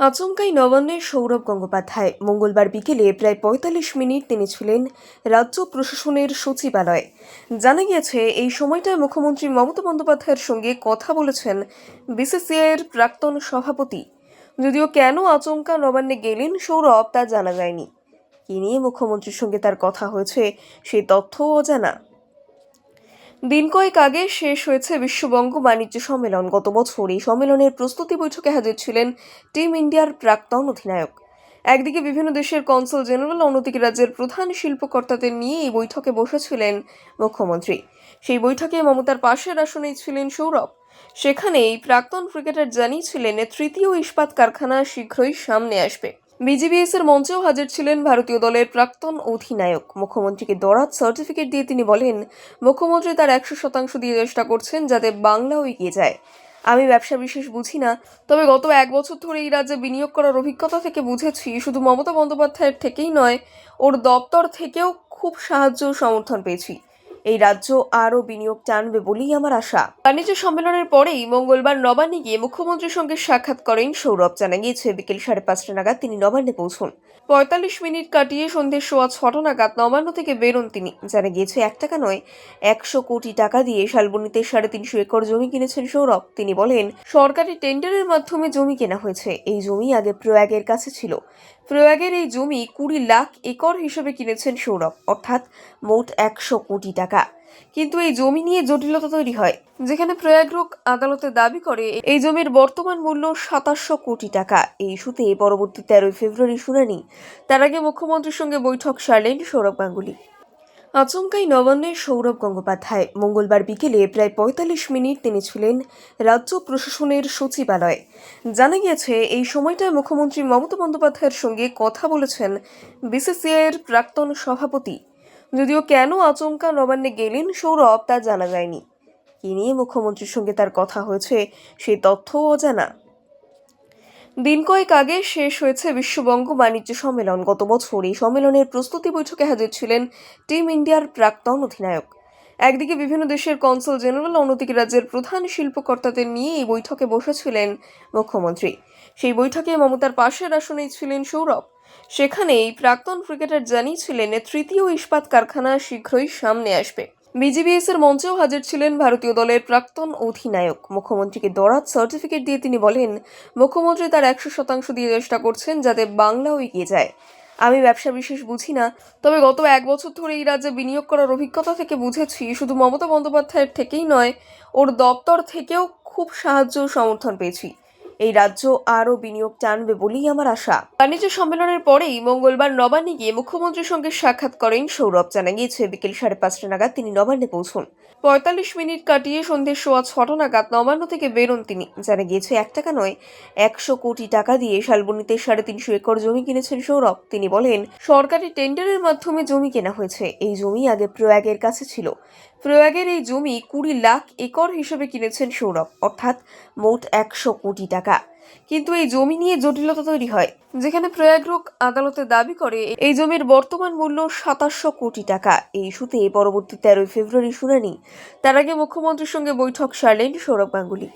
আচমকাই নবান্নের সৌরভ গঙ্গোপাধ্যায়। মঙ্গলবার বিকেলে প্রায় পঁয়তাল্লিশ মিনিট তিনি ছিলেন রাজ্য প্রশাসনের সচিবালয়ে। জানা গিয়েছে, এই সময়টায় মুখ্যমন্ত্রী মমতা বন্দ্যোপাধ্যায়ের সঙ্গে কথা বলেছেন বিসিসিআইয়ের প্রাক্তন সভাপতি। যদিও কেন আচমকা নবান্নে গেলেন সৌরভ তা জানা যায়নি। কি নিয়ে মুখ্যমন্ত্রীর সঙ্গে তার কথা হয়েছে সেই তথ্যও অজানা। দিন কয়েক আগে শেষ হয়েছে বিশ্ববঙ্গ বাণিজ্য সম্মেলন। গত বছর এই সম্মেলনের প্রস্তুতি বৈঠকে হাজির ছিলেন টিম ইন্ডিয়ার প্রাক্তন অধিনায়ক। একদিকে বিভিন্ন দেশের কনসাল জেনারেল, অন্যদিকে রাজ্যের প্রধান শিল্পকর্তাদের নিয়ে এই বৈঠকে বসেছিলেন মুখ্যমন্ত্রী। সেই বৈঠকে মমতার পাশের আসনেই ছিলেন সৌরভ। সেখানেই প্রাক্তন ক্রিকেটার জানিয়েছিলেন, তৃতীয় ইস্পাত কারখানা শীঘ্রই সামনে আসবে। বিজিবিএস এর মঞ্চেও হাজির ছিলেন ভারতীয় দলের প্রাক্তন অধিনায়ক। মুখ্যমন্ত্রীকে দরাত সার্টিফিকেট দিয়ে তিনি বলেন, মুখ্যমন্ত্রী তার একশো শতাংশ দিয়ে চেষ্টা করছেন যাতে বাংলাও এগিয়ে যায়। আমি ব্যবসা বিশেষ বুঝি না, তবে গত এক বছর ধরে এই রাজ্যে বিনিয়োগ করার অভিজ্ঞতা থেকে বুঝেছি, শুধু মমতা বন্দ্যোপাধ্যায়ের থেকেই নয়, ওর দপ্তর থেকেও খুব সাহায্য ও সমর্থন পেয়েছি। এই রাজ্য আরও বিনিয়োগ টানবে বলেই আমার আশা। বাণিজ্য সম্মেলনের পরেই মঙ্গলবার নবান্নে গিয়ে মুখ্যমন্ত্রীর সঙ্গে সাক্ষাৎ করেন সৌরভ। জানা গিয়েছে, বিকেল সাড়ে পাঁচটা নাগাদ তিনি নবান্নে পৌঁছন। পঁয়তাল্লিশ মিনিট কাটিয়ে সন্ধ্যে সোয়া ছটা নাগাদ নবান্ন থেকে বেরোন তিনি। জানা গিয়েছে, এক টাকা নয়, একশো কোটি টাকা দিয়ে শালবনীতে সাড়ে তিনশো একর জমি কিনেছেন সৌরভ। তিনি বলেন, সরকারি টেন্ডারের মাধ্যমে জমি কেনা হয়েছে। এই জমি আগে প্রয়াগের কাছে ছিল। প্রয়াগের এই জমি কুড়ি লাখ একর হিসেবে কিনেছেন সৌরভ। অর্থাৎ মোট একশো কোটি টাকা কিন্তু এই জমি নিয়ে জটিলতা তৈরি হয়। যেখানে প্রয়াগরোগ আদালতে দাবি করে, এই জমির বর্তমান মূল্য সাতাশশো কোটি টাকা। এই ইস্যুতে পরবর্তী তেরোই ফেব্রুয়ারি শুনানি। তার আগে মুখ্যমন্ত্রীর সঙ্গে বৈঠক সারলেন সৌরভ গাঙ্গুলি। আচমকাই নবান্নের সৌরভ গঙ্গোপাধ্যায়। মঙ্গলবার বিকেলে প্রায় পঁয়তাল্লিশ মিনিট তিনি ছিলেন রাজ্য প্রশাসনের সচিবালয়ে। জানা গিয়েছে, এই সময়টায় মুখ্যমন্ত্রী মমতা বন্দ্যোপাধ্যায়ের সঙ্গে কথা বলেছেন বিসিসিআইয়ের প্রাক্তন সভাপতি যদিও কেন আচমকা নবান্নে গেলেন সৌরভ তা জানা যায়নি। কি নিয়ে মুখ্যমন্ত্রীর সঙ্গে তার কথা হয়েছে সেই তথ্যও অজানা দিন কয়েক আগে শেষ হয়েছে বিশ্ববঙ্গ বাণিজ্য সম্মেলন। গত বছর এই সম্মেলনের প্রস্তুতি বৈঠকে হাজির ছিলেন টিম ইন্ডিয়ার প্রাক্তন অধিনায়ক। একদিকে বিভিন্ন দেশের কনসাল জেনারেল, অন্যদিকে রাজ্যের প্রধান শিল্পকর্তাদের নিয়ে এই বৈঠকে বসেছিলেন মুখ্যমন্ত্রী। সেই বৈঠকে মমতার পাশের আসনেই ছিলেন সৌরভ। সেখানেই প্রাক্তন ক্রিকেটার জানিয়েছিলেন তৃতীয় ইস্পাত কারখানা শীঘ্রই সামনে আসবে। বিজিবিএস এর মঞ্চেও হাজির ছিলেন ভারতীয় দলের প্রাক্তন অধিনায়ক। মুখ্যমন্ত্রীকে দরাত সার্টিফিকেট দিয়ে তিনি বলেন, মুখ্যমন্ত্রী তার একশো শতাংশ দিয়ে চেষ্টা করছেন যাতে বাংলাও এগিয়ে যায়। আমি ব্যবসা বিশেষ বুঝি না, তবে গত এক বছর ধরে এই রাজ্যে বিনিয়োগ করার অভিজ্ঞতা থেকে বুঝেছি, শুধু মমতা বন্দ্যোপাধ্যায়ের থেকেই নয়, ওর দপ্তর থেকেও খুব সাহায্য সমর্থন পেয়েছি। এই রাজ্য আরও বিনিয়োগ টানবে বলেই আমার আশা। বাণিজ্য সম্মেলনের পরেই মঙ্গলবার নবান্নে গিয়ে মুখ্যমন্ত্রীর সঙ্গে সাক্ষাৎ করেন সৌরভ। জানা গিয়েছে, বিকেল সাড়ে পাঁচটা নাগাদ তিনি নবান্নে পৌঁছন। পঁয়তাল্লিশ মিনিট কাটিয়ে সন্ধ্যে সোয়া ছটা নাগাদ নবান্ন থেকে বেরোন তিনি। জানা গিয়েছে, এক টাকা নয়, একশো কোটি টাকা দিয়ে শালবনীতে সাড়ে তিনশো একর জমি কিনেছেন সৌরভ। তিনি বলেন, সরকারি টেন্ডারের মাধ্যমে জমি কেনা হয়েছে। এই জমি আগে প্রয়াগের কাছে ছিল। প্রয়াগের এই জমি কুড়ি লাখ একর হিসেবে কিনেছেন সৌরভ, অর্থাৎ মোট একশো কোটি টাকা। কিন্তু এই জমি নিয়ে জটিলতা তৈরি হয়। যেখানে প্রয়াগরোগ আদালতে দাবি করে, এই জমির বর্তমান মূল্য সাতাশশো কোটি টাকা। এই ইস্যুতে পরবর্তী তেরোই ফেব্রুয়ারি শুনানি। তার আগে মুখ্যমন্ত্রীর সঙ্গে বৈঠক সারলেন সৌরভ গাঙ্গুলি।